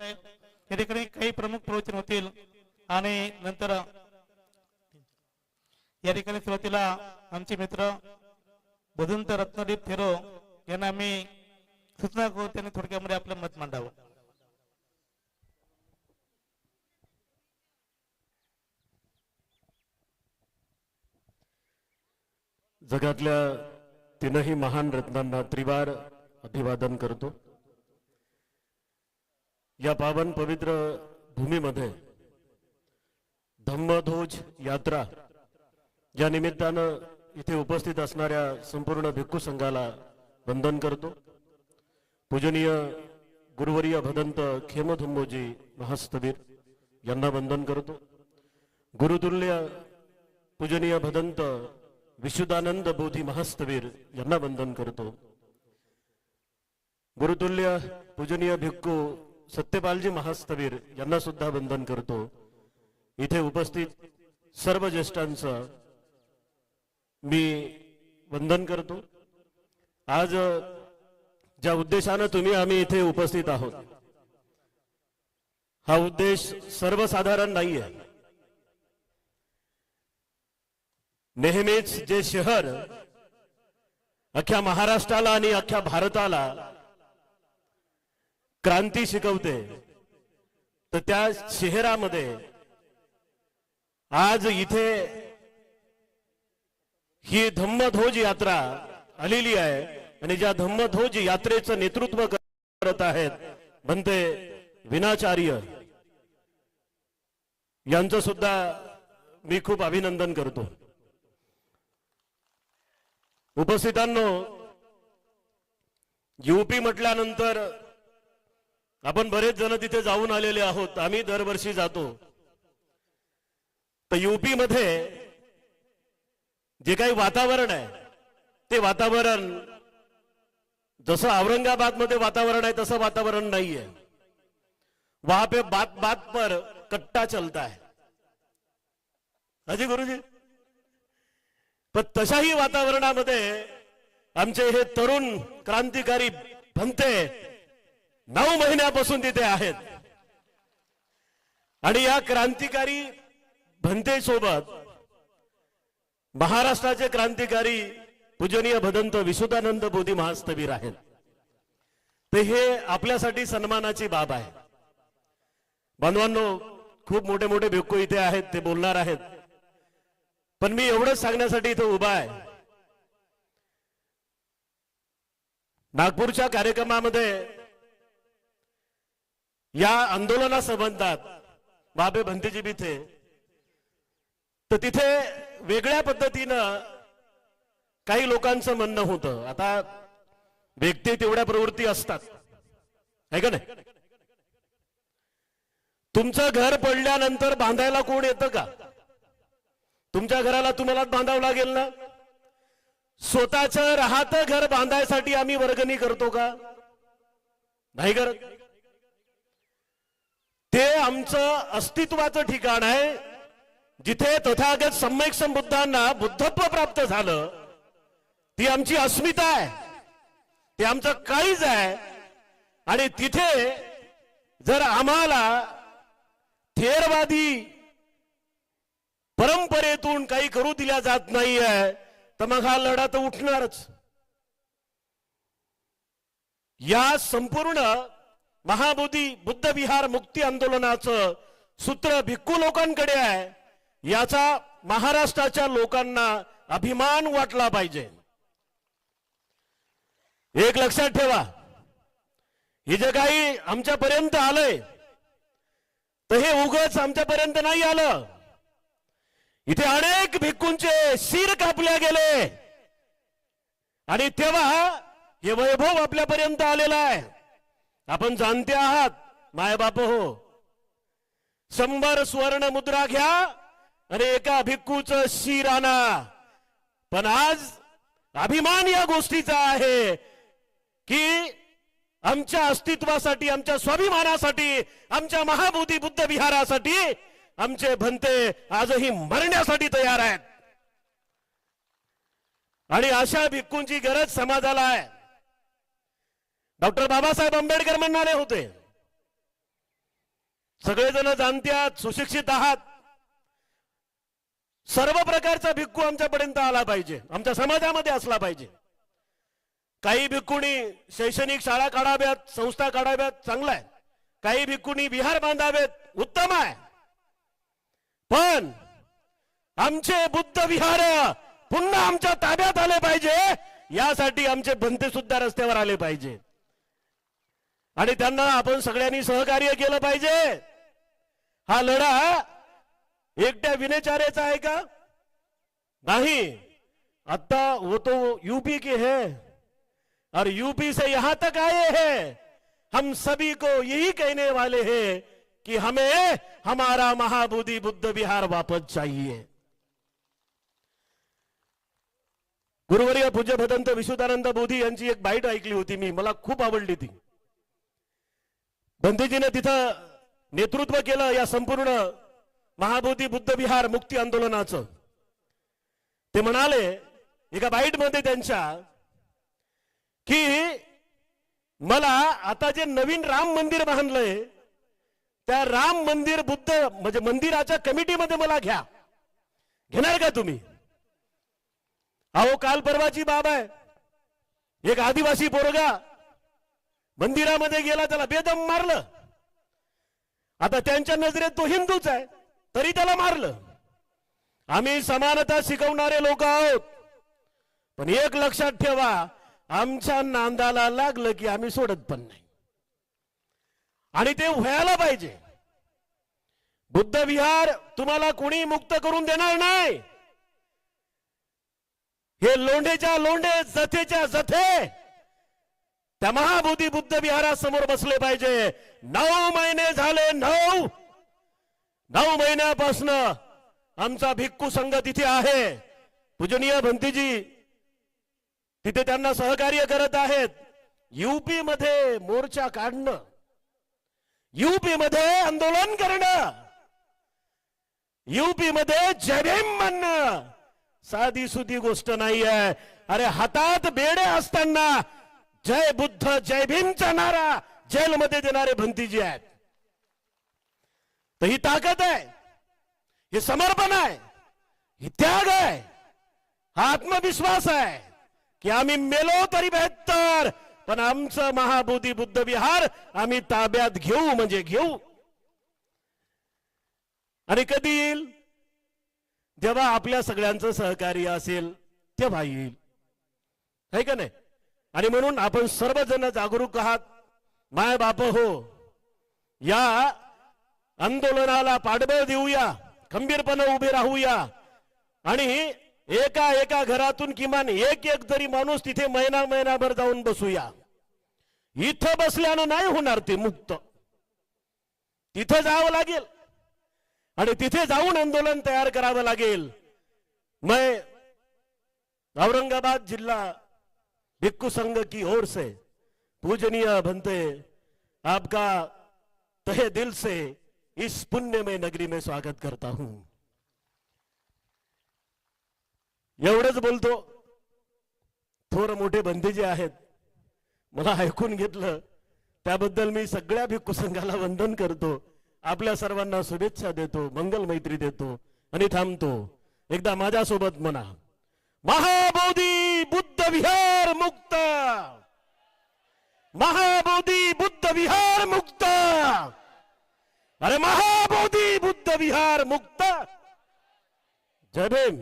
या ठिकाणी काही प्रमुख प्रवचन होतील आणि नंतर या ठिकाणी सुरुवातीला आमचे मित्र भदंत रत्नदीप थेरो यांना मी सूचना करू त्यांनी थोडक्यामध्ये आपलं मत मांडावं. जगातल्या तीनही महान रत्नांना त्रिवार अभिवादन करतो. या पावन पवित्र भूमीमध्ये धम्मध्वज यात्रा या निमित्तानं इथे उपस्थित असणाऱ्या संपूर्ण भिक्खू संघाला वंदन करतो. पूजनीय गुरुवर्य भदंत खेमधुंबोजी महास्तवीर यांना वंदन करतो. गुरुतुल्य पूजनीय भदंत विशुद्धानंद बोधी महास्तवीर यांना वंदन करतो. गुरुतुल्य पूजनीय भिक्खू सत्यपालजी महास्तवीर यांना सुद्धा वंदन करतो. इथे उपस्थित सर्व ज्येष्ठांचं मी वंदन करतो. आज ज्या उद्देशानं तुम्ही आम्ही इथे उपस्थित आहोत हा उद्देश सर्वसाधारण नाही आहे नेहमीच जे शहर अख्ख्या महाराष्ट्राला आणि अख्ख्या भारताला क्रांती शिकवते. तर त्या शहरामध्ये आज इथे ही धम्मध्वज यात्रा आलेली आहे आणि ज्या धम्मध्वज यात्रेचं नेतृत्व करत आहेत म्हणते विनाचार्य. यांचं सुद्धा मी खूप अभिनंदन करतो. उपस्थितांनो युपी म्हटल्यानंतर आपण बरेच जण तिथे जाऊन आलेले आहोत. आम्ही दरवर्षी जातो. तर युपी मध्ये जे काही वातावरण आहे ते वातावरण जसं औरंगाबादमध्ये वातावरण आहे तसं वातावरण नाही आहे वहां पे बात बात पर कट्टा चलता है. अजी गुरुजी? पण तशाही वातावरणामध्ये आमचे हे तरुण क्रांतिकारी भंते नऊ महिन्यापासून तिथे आहेत. आणि या क्रांतिकारी भंते सोबत महाराष्ट्राचे क्रांतिकारी पूजनीय भदंत विशुद्धानंद बोधी महास्तवीर आहेत. ते हे आपल्यासाठी सन्मानाची बाब आहे. बांधवांनो खूप मोठे मोठे भिक्खू इथे आहेत ते बोलणार आहेत. पण मी एवढंच सांगण्यासाठी इथं उभा आहे. नागपूरच्या कार्यक्रमामध्ये या आंदोलना संबंधात बाबे भंतेजी बिथे तर तिथे वेगळ्या पद्धतीनं काही लोकांचं म्हणणं होतं. आता व्यक्ती तेवढ्या प्रवृत्ती असतात. आहे का नाही? तुमचं घर पडल्यानंतर बांधायला कोण येतं का? तुमच्या घराला तुम्हालाच बांधावं लागेल ना? स्वतःच राहत घर बांधायसाठी आम्ही वर्गणी करतो का? नाही करत. आमचं अस्तित्वाचं ठिकाण आहे जिथे तथागत सम्यक संबुद्धांना बुद्धत्व प्राप्त झालं. ती आमची अस्मिता आहे. ते आमचं काळीज आहे. आणि तिथे जर आम्हाला थेरवादी परंपरेतून काही करू दिल्या जात नाहीये तर मग हा लढा तर उठणारच. या संपूर्ण महाबोधी बुद्ध विहार मुक्ती आंदोलनाचं सूत्र भिक्खू लोकांकडे आहे. याचा महाराष्ट्राच्या लोकांना अभिमान वाटला पाहिजे. एक लक्षात ठेवा. हे जे काही आमच्यापर्यंत आलंय तर हे उगच आमच्यापर्यंत नाही आलं. इथे अनेक भिक्खूंचे शिर कापल्या गेले. आणि तेव्हा हे वैभव आपल्यापर्यंत आलेलं आहे. आपण जाणते आहात मायबाप हो. शंभर स्वर्ण मुद्रा घ्या आणि एका भिक्कूच शिर आणा. पण आज अभिमान या गोष्टीचा आहे की आमच्या अस्तित्वासाठी आमच्या स्वाभिमानासाठी आमच्या महाबोधी बुद्ध विहारासाठी आमचे भंते आजही मरण्यासाठी तयार आहेत. आणि अशा भिक्कूंची गरज समाजाला आहे. डॉक्टर बाबासाहेब आंबेडकर म्हणणारे होते. सगळेजण आहात सुशिक्षित आहात. सर्व प्रकारचा भिक्खू आमच्यापर्यंत आला पाहिजे. आमच्या समाजामध्ये असला पाहिजे. काही भिक्खूनी शैक्षणिक शाळा काढाव्यात संस्था काढाव्यात चांगला आहे. काही भिक्खूनी विहार बांधावेत उत्तम आहे. पण आमचे बुद्ध विहार पुन्हा आमच्या ताब्यात आले पाहिजे. यासाठी आमचे भंते सुद्धा रस्त्यावर आले पाहिजे आणि त्यांना आपण सगळ्यांनी सहकार्य केलं पाहिजे. हा लढा एकट्या विनेचारेचा आहे का? नाही. आता वो तो यूपी के है. और यूपी से यहां तक आए हैं. हम सभी को यही कहने वाले हैं कि हमें हमारा महाबोधि बुद्ध विहार वापस चाहिए। गुरुवर्य पूज्य भदंत विशुदानंद बोधी यांची एक बाईट ऐकली होती मी. मला खूप आवडली ती. गांधीजीने तिथं नेतृत्व केलं या संपूर्ण महाबोधी बुद्ध विहार मुक्ती आंदोलनाचं. ते म्हणाले एका बाईटमध्ये त्यांच्या की मला आता जे नवीन राम मंदिर बांधलंय त्या राम मंदिर बुद्ध म्हणजे मंदिराच्या कमिटीमध्ये मला घ्या. घेणार का तुम्ही? अहो काल परवाची बाब आहे. एक आदिवासी पोरगा मंदिरामध्ये गेला त्याला बेदम मारलं. आता त्यांच्या नजरेत तो हिंदूच आहे तरी त्याला मारलं. आम्ही समानता शिकवणारे लोक आहोत. पण एक लक्षात ठेवा आमच्या नांदाला लागलं की आम्ही सोडत पण नाही. आणि ते व्हायला पाहिजे. बुद्ध विहार तुम्हाला कोणी मुक्त करून देणार नाही. हे लोंढेच्या लोंढे जथेच्या जथे त्या महाबोधी बुद्ध विहारासमोर बसले पाहिजे. नऊ महिने झाले नऊ. नऊ महिन्यापासून आमचा भिक्खू संघ तिथे आहे. पूजनीय भंतीजी तिथे त्यांना सहकार्य करत आहेत. युपी मध्ये मोर्चा काढणं युपी मध्ये आंदोलन करणं युपी मध्ये जय म्हणणं. साधी सुधी गोष्ट नाही आहे अरे हातात बेडे असताना जय बुद्ध जय भीमचा नारा जेलमध्ये देणारे भंतीजी आहेत. तर ही ताकद आहे हे समर्पण आहे ही त्याग आहे हा आत्मविश्वास आहे की आम्ही मेलो तरी बेहत्तर पण आमचं महाबोधी बुद्ध विहार आम्ही ताब्यात घेऊ म्हणजे घेऊ. आणि कधी येईल? जेव्हा आपल्या सगळ्यांचं सहकार्य असेल तेव्हा येईल. आहे का नाही? आणि म्हणून आपण सर्वजण जागरूक आहात. माय बाप हो या आंदोलनाला पाठबळ देऊया खंबीरपणे उभे राहूया. आणि एका एका घरातून किमान एक एक तरी माणूस तिथे महिना महिनाभर जाऊन बसूया. इथं बसल्यानं नाही होणार ते मुक्त. तिथं जावं लागेल. आणि तिथे जाऊन आंदोलन तयार करावं लागेल. मै औरंगाबाद जिल्हा भिक्खू संघ की ओर से पूजनीय बनते आपका तहे दिल से इस पुण्य में नगरी में स्वागत करता हूं। एवढंच बोलतो थोर मोठे बंदे जे आहेत मला ऐकून घेतलं त्याबद्दल मी सगळ्या भिक्खू संघाला वंदन करतो आपल्या सर्वांना शुभेच्छा देतो मंगल मैत्री देतो आणि थांबतो. एकदा माझ्यासोबत म्हणा महाबोधी विहार मुक्त महाबोधी बुद्ध विहार मुक्त अरे महाबोधी बुद्ध विहार मुक्त जय भीम